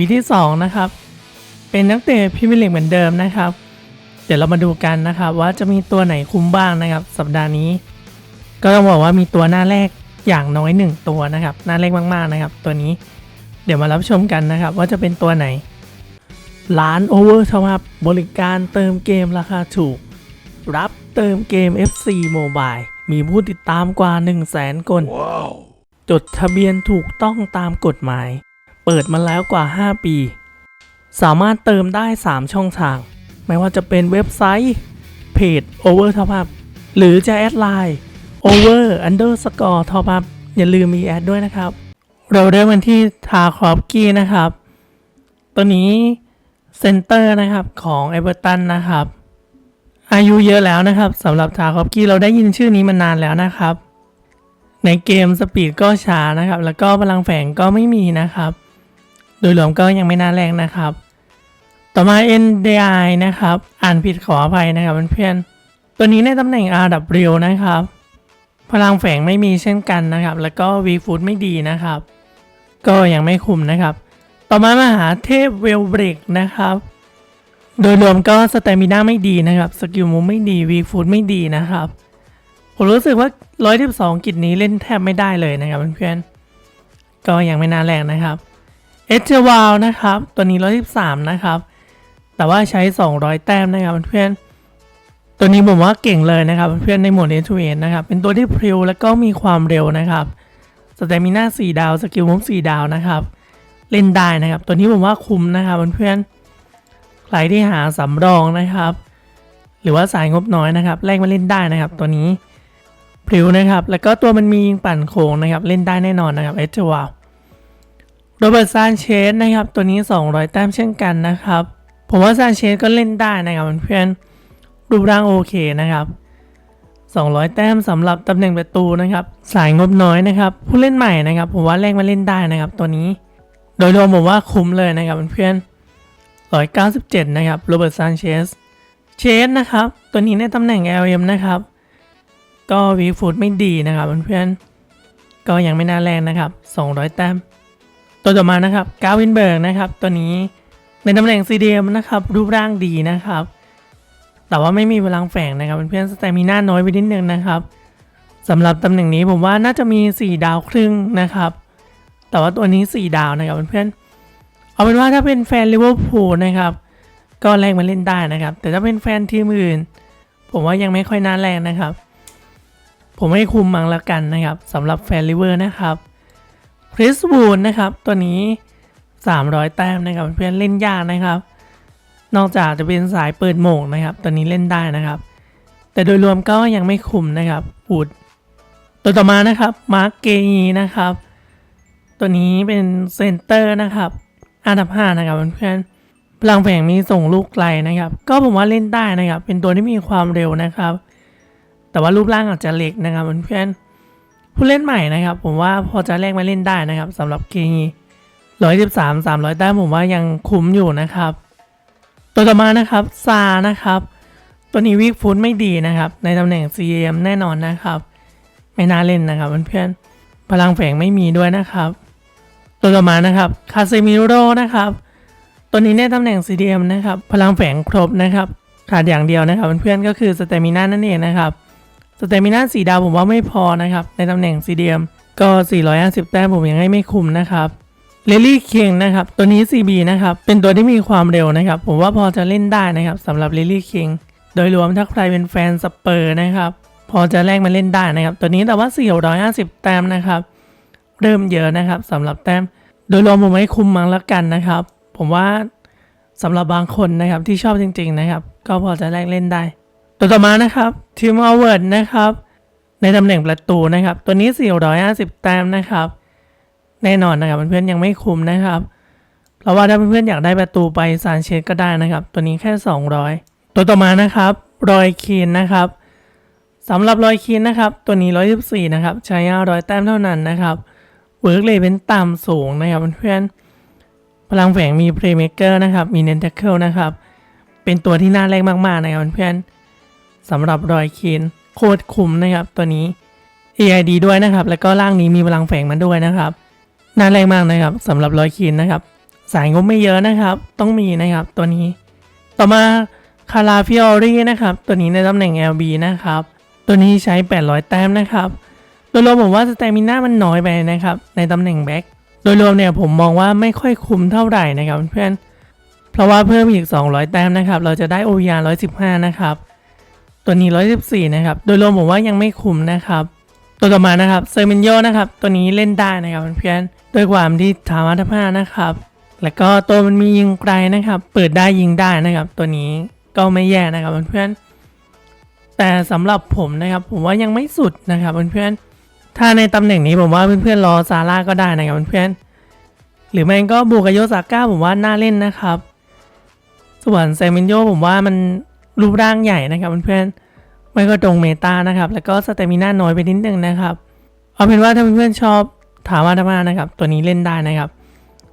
วีที่สองนะครับ เป็นนักเตะพรีเมียร์ลีกเหมือนเดิมนะครับ เดี๋ยวเรามาดูกันนะครับว่าจะมีตัวไหนคุ้มบ้างนะครับ สัปดาห์นี้ ก็ต้องบอกว่ามีตัวหน้าแรกอย่างน้อยหนึ่งตัวนะครับ หน้าแรกมากๆนะครับ ตัวนี้เดี๋ยวมารับชมกันนะครับ ว่าจะเป็นตัวไหนร้านโอเวอร์ทวับบริการเติมเกมราคาถูก รับเติมเกม FC Mobile มีผู้ติดตามกว่า 1 0 0 0 0แสนคนจดทะเบียนถูกต้องตามกฎหมายเปิดมาแล้วกว่า 5 ปี สามารถเติมได้ 3 ช่องทาง ไม่ว่าจะเป็นเว็บไซต์ เพจ Over Top Up หรือจะแอดไลน์ Over Underscore Top Up อย่าลืมมีแอดด้วยนะครับ เราเริ่มกันที่ทาครอปกี้นะครับ ตัวนี้เซนเตอร์นะครับของเอเวอร์ตันนะครับ อายุเยอะแล้วนะครับสำหรับทาครอปกี้เราได้ยินชื่อนี้มานานแล้วนะครับในเกมสปีดก็ช้านะครับ แล้วก็พลังแฝงก็ไม่มีนะครับ โดยรวมก็ยังไม่น่าแรงนะครับ ต่อมา NDI นะครับ อ่านผิดขออภัยนะครับเพื่อนๆตัวนี้ในตำแหน่ง RW นะครับ พลังแฝงไม่มีเช่นกันนะครับ แล้วก็ V Food ไม่ดีนะครับ ก็ยังไม่คุมนะครับ ต่อมามหาเทพเวลเบรกนะครับ โดยรวมก็สเตมิน่าไม่ดีนะครับสกิลมูไม่ดี V Food ไม่ดีนะครับผมรู้สึกว่า 112 กิจนี้เล่นแทบไม่ได้เลยนะครับเพื่อนๆก็ยังไม่น่าแรงนะครับ เอเจวาลนะครับ ตัวนี้ 113 นะครับ แต่ว่าใช้ 200 แต้มนะครับเพื่อนตัวนี้ผมว่าเก่งเลยนะครับเพื่อนในโหมดเอทูเนะครับ เป็นตัวที่พริวแล้วก็มีความเร็วนะครับสเตมิน่า4ดาว สกิลมุม4ดาวนะครับ เล่นได้นะครับ ตัวนี้ผมว่าคุ้มนะครับเพื่อนใครที่หาสำรองนะครับ หรือว่าสายงบน้อยนะครับแลกมาเล่นได้นะครับ ตัวนี้พริวนะครับ แล้วก็ตัวมันมียิงปั่นโค้งนะครับ เล่นได้แน่นอนนะครับเอเจวาล โรเบิร์ตซานเชสนะครับตัวนี้ 200 แต้มเช่นกันนะครับ ผมว่าซานเชสก็เล่นได้นะครับเพื่อนรูปร่างโอเคนะครับ 200 แต้มสำหรับตำแหน่งประตูนะครับ สายงบน้อยนะครับ ผู้เล่นใหม่นะครับ ผมว่าแลกมาเล่นได้นะครับ ตัวนี้ โดยรวมผมว่าคุ้มเลยนะครับเพื่อน197 นะครับโรเบิร์ตซานเชสเชสนะครับ ตัวนี้ในตำแหน่ง LM นะครับ ก็วีฟูดไม่ดีนะครับเพื่อนๆก็ยังไม่น่าแรงนะครับ 200 แต้ม ตัวต่อมานะครับกาวินเบิร์กนะครับตัวนี้ในตำแหน่ง CDM นะครับรูปร่างดีนะครับ แต่ว่าไม่มีพลังแฝงนะครับเพื่อนๆสแตมิน่าน้อยไปนิดนึงนะครับสำหรับตำแหน่งนี้ผมว่าน่าจะมี 4 ดาวครึ่งนะครับ แต่ว่าตัวนี้ 4 ดาวนะครับเพื่อนๆเอาเป็นว่าถ้าเป็นแฟนลิเวอร์พูลนะครับก็แรงมาเล่นได้นะครับ แต่ถ้าเป็นแฟนทีมอื่น ผมว่ายังไม่ค่อยน่าแรงนะครับ ผมให้คุมมังละกันนะครับสำหรับแฟนลิเวอร์นะครับ คริสบูนนะครับตัวนี้ 300 แต้มนะครับเพื่อนเล่นยากนะครับ นอกจากจะเป็นสายเปิดโหมงนะครับตัวนี้เล่นได้นะครับ แต่โดยรวมก็ยังไม่คุมนะครับอูดตัวต่อมานะครับมาร์กเกีนะครับ ตัวนี้เป็นเซนเตอร์นะครับอันดับ5นะครับเพื่อนพลังแฝงมีส่งลูกไกลนะครับ ก็ผมว่าเล่นได้นะครับ เป็นตัวที่มีความเร็วนะครับ แต่ว่ารูปร่างอาจจะเล็กนะครับเพื่อนๆ ผู้เล่นใหม่นะครับ ผมว่าพอจะแลกมาเล่นได้นะครับสำหรับเกีร้อยสิบสามสามร้อยแต้มผมว่ายังคุ้มอยู่นะครับ ตัวต่อมานะครับซานะครับ ตัวนี้วิกฟุตไม่ดีนะครับ ในตำแหน่ง CM แน่นอนนะครับ ไม่น่าเล่นนะครับเพื่อนๆพลังแฝงไม่มีด้วยนะครับ ตัวต่อมานะครับคาเซมิโร่นะครับตัวนี้ในตำแหน่ง CDM นะครับ พลังแฝงครบนะครับ ขาดอย่างเดียวนะครับเพื่อนๆก็คือสเตมิน่านั่นเองนะครับ สเตมิน่าสีดาวผมว่าไม่พอนะครับ ในตำแหน่ง CDM ก็ 450 แต้มผมยังให้ไม่คุ้มนะครับเลลี่เคงนะครับ ตัวนี้ CB นะครับ เป็นตัวที่มีความเร็วนะครับ ผมว่าพอจะเล่นได้นะครับสำหรับเลลี่เคงโดยรวมถ้าใครเป็นแฟนสเปอร์นะครับ พอจะแลกมาเล่นได้นะครับ ตัวนี้แต่ว่า 450 แต้มนะครับ เริ่มเยอะนะครับสำหรับแต้ม โดยรวมผมให้คุ้มมั้งละกันนะครับ ผมว่าสำหรับบางคนนะครับที่ชอบจริง ๆนะครับ ก็พอจะแลกเล่นได้ ตัวต่อมานะครับทีมอเวิร์ดนะครับ ในตำแหน่งประตูนะครับ ตัวนี้ 450 แต้มนะครับ แน่นอนนะครับเพื่อนๆยังไม่คุมนะครับเพราะว่าถ้าเพื่อนๆอยากได้ประตูไปซานเชสก็ได้นะครับ ตัวนี้แค่ 200 ตัวต่อมานะครับรอยคีนนะครับสำหรับรอยคีนนะครับ ตัวนี้ 114 นะครับ ใช้500แต้มเท่านั้นนะครับเวิร์กเลยเป็นต่ำสูงนะครับเพื่อนๆพลังแฝงมีเพลย์เม k เกอร์นะครับ มีเนนเทเคิลนะครับ เป็นตัวที่น่าแรงมากๆนะครับเพื่อนๆ สำหรับรอยคีนโคตรคุ้มนะครับตัวนี้ AID ด้วยนะครับ แล้วก็ร่างนี้มีพลังแฝงมาด้วยนะครับน่าแรงมากนะครับสำหรับรอยคีนนะครับ สายงบไม่เยอะนะครับ ต้องมีนะครับตัวนี้ ต่อมาคาราฟิออรี่นะครับ ตัวนี้ในตำแหน่ง LB นะครับ ตัวนี้ใช้ 800 แต้มนะครับ โดยรวมผมว่าสเตมิน่ามันน้อยไปนะครับ ในตำแหน่งแบ็คโดยรวมเนี่ยผมมองว่าไม่ค่อยคุ้มเท่าไหร่นะครับเพื่อน เพราะว่าเพิ่มอีก 200 แต้มนะครับ เราจะได้ OVR 115 นะครับ ตัวนี้ 114 นะครับ โดยรวมผมว่ายังไม่คุ้มนะครับ ตัวต่อมานะครับเซอร์เมนโยนะครับ ตัวนี้เล่นได้นะครับเพื่อนๆด้วยความที่ถาวัฒภานะครับ แล้วก็ตัวมันมียิงไกลนะครับ เปิดได้ยิงได้นะครับ ตัวนี้ก็ไม่แย่นะครับเพื่อนๆแต่สำหรับผมนะครับ ผมว่ายังไม่สุดนะครับเพื่อนๆถ้าในตำแหน่งนี้ผมว่าเพื่อนๆรอซาร่าก็ได้นะครับเพื่อนๆหรือไม่ก็บูกโยซาก้าผมว่าน่าเล่นนะครับ ส่วนเซมินโยผมว่ามัน รูปร่างใหญ่นะครับเพื่อนๆไม่ก็ตรงเมตานะครับ แล้วก็สเตมิน่าน้อยไปนิดนึงนะครับ เอาเป็นว่าถ้าเพื่อนๆชอบถามว่าธรรมานะครับ ตัวนี้เล่นได้นะครับ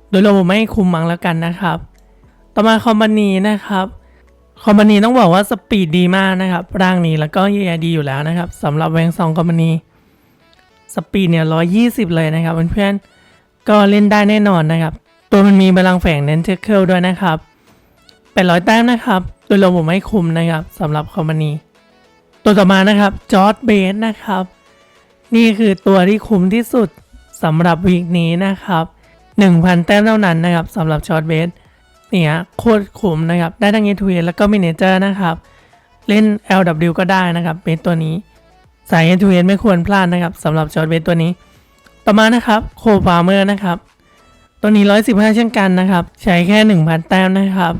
โดยรวมผมไม่คุมมังแล้วกันนะครับ ต่อมาคอมบานีนะครับคอมบานีต้องบอกว่าสปีดดีมากนะครับ ร่างนี้แล้วก็เยียดีอยู่แล้วนะครับสำหรับแวงซองคอมบานีสปีดเนี่ยร้อยี่สิบเลยนะครับเพื่อนๆก็เล่นได้แน่นอนนะครับ ตัวมันมีพลังแฝงเน้นเทคเคิลด้วยนะครับแปดร้อยแต้มนะครับ โดยรวมผมไม่คุมนะครับสำหรับคอมบานีตัวต่อมานะครับจอร์ดเบสนะครับ นี่คือตัวที่คุ้มที่สุดสำหรับวีคนี้นะครับ 1,000 แต้มเท่านั้นนะครับสำหรับช็อตเบสเนี่ยโคตรคุ้มนะครับ ได้ทั้งเอทูเอแล้วก็มินเนเจอร์นะครับ เล่น LW ก็ได้นะครับเบสตัวนี้ สายเอทูเอไม่ควรพลาดนะครับสำหรับช็อตเบสตัวนี้ ต่อมานะครับโคฟาร์เมอร์นะครับตัวนี้ 115 เช่นกันนะครับ ใช้แค่ 1,000 แต้มนะครับ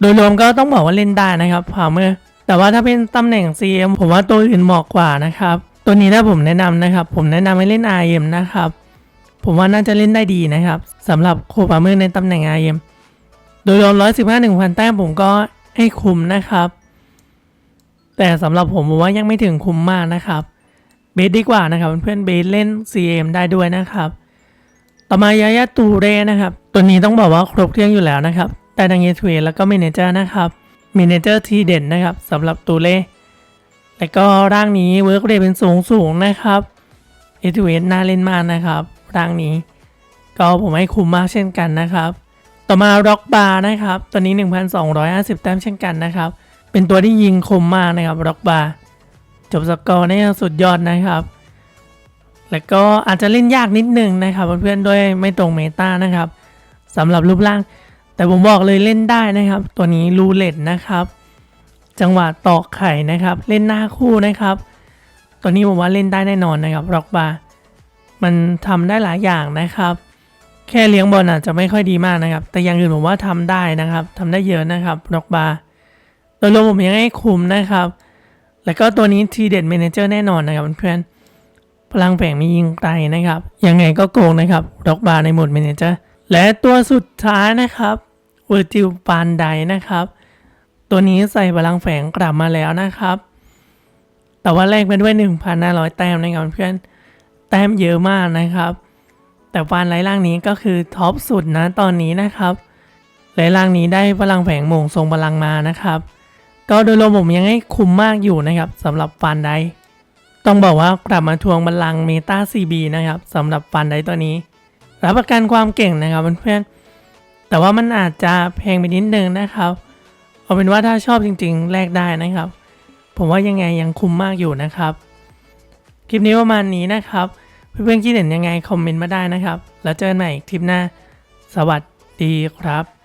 โดยรวมก็ต้องบอกว่าเล่นได้นะครับฟาร์เมอร์แต่ว่าถ้าเป็นตำแหน่ง CM ผมว่าตัวอื่นเหมาะกว่านะครับ ตัวนี้ถ้าผมแนะนำนะครับ ผมแนะนำให้เล่น RM นะครับ ผมว่าน่าจะเล่นได้ดีนะครับสำหรับโคปาเมอร์ในตำแหน่ง RM โดยรวม115 1,000แต้มผมก็ให้คุมนะครับ แต่สำหรับผมผมว่ายังไม่ถึงคุมมากนะครับเบสดีกว่านะครับเพื่อนเบสเล่น CM ได้ด้วยนะครับ ต่อมายายาตูเรนะครับ ตัวนี้ต้องบอกว่าครบเครื่องอยู่แล้วนะครับ แต่ดังเยทเวแล้วก็เมเนเจอร์นะครับเมเนเจอร์ที่เด่นนะครับสำหรับตูเรและก็ร่างนี้เวิร์กเรทเป็นสูงสูงนะครับเอทเวน่าเล่นมากนะครับ ร่างนี้ ก็ผมให้คุ้มมากเช่นกันนะครับ ต่อมาร็อกบาร์นะครับ ตัวนี้ 1,250 แต้มเช่นกันนะครับ เป็นตัวที่ยิงคมมากนะครับร็อกบาร์จบสกอร์นี่สุดยอดนะครับ แล้วก็อาจจะเล่นยากนิดนึงนะครับเพื่อนๆด้วยไม่ตรงเมตานะครับสำหรับรูปร่าง แต่ผมบอกเลยเล่นได้นะครับ ตัวนี้รูเล็ตนะครับ จังหวะตอกไข่นะครับ เล่นหน้าคู่นะครับ ตัวนี้ผมว่าเล่นได้แน่นอนนะครับร็อกบาร์มันทำได้หลายอย่างนะครับ แค่เลี้ยงบอลอาจจะไม่ค่อยดีมากนะครับ แต่อย่างอื่นผมว่าทำได้นะครับทำได้เยอะนะครับร็อกบาร์โดยรวมผมยังให้คุมนะครับ แล้วก็ตัวนี้ทีเด็ดเมนเจอร์แน่นอนนะครับเพื่อนๆพลังแฝงมียิงไกลนะครับ ยังไงก็โกงนะครับด็อกบาร์ในโหมดเมนเจอร์ และตัวสุดท้ายนะครับเวอร์จิลปานไดนะครับ ตัวนี้ใส่พลังแฝงกลับมาแล้วนะครับ แต่ว่าแลกไปด้วย 1,500 แต้มนะครับเพื่อนแต้มเยอะมากนะครับ แต่ฟานไร้ล่างนี้ก็คือท็อปสุดนะตอนนี้นะครับไร้ล่างนี้ได้พลังแฝงโม่งทรงพลังมานะครับ ก็โดยรวมผมยังให้คุ้มมากอยู่นะครับสำหรับฟันไดต้องบอกว่ากลับมาทวงบัลลังก์เมตา CB นะครับสำหรับฟันไดตัวนี้ รับประกันความเก่งนะครับเพื่อนๆแต่ว่ามันอาจจะแพงไปนิดนึงนะครับ เอาเป็นว่าถ้าชอบจริง ๆ แลกได้นะครับ ผมว่ายังไงยังคุ้มมากอยู่นะครับ คลิปนี้ประมาณนี้นะครับ เพื่อนๆคิดเห็นยังไงคอมเมนต์มาได้นะครับ แล้วเจอกันใหม่คลิปหน้า สวัสดีครับ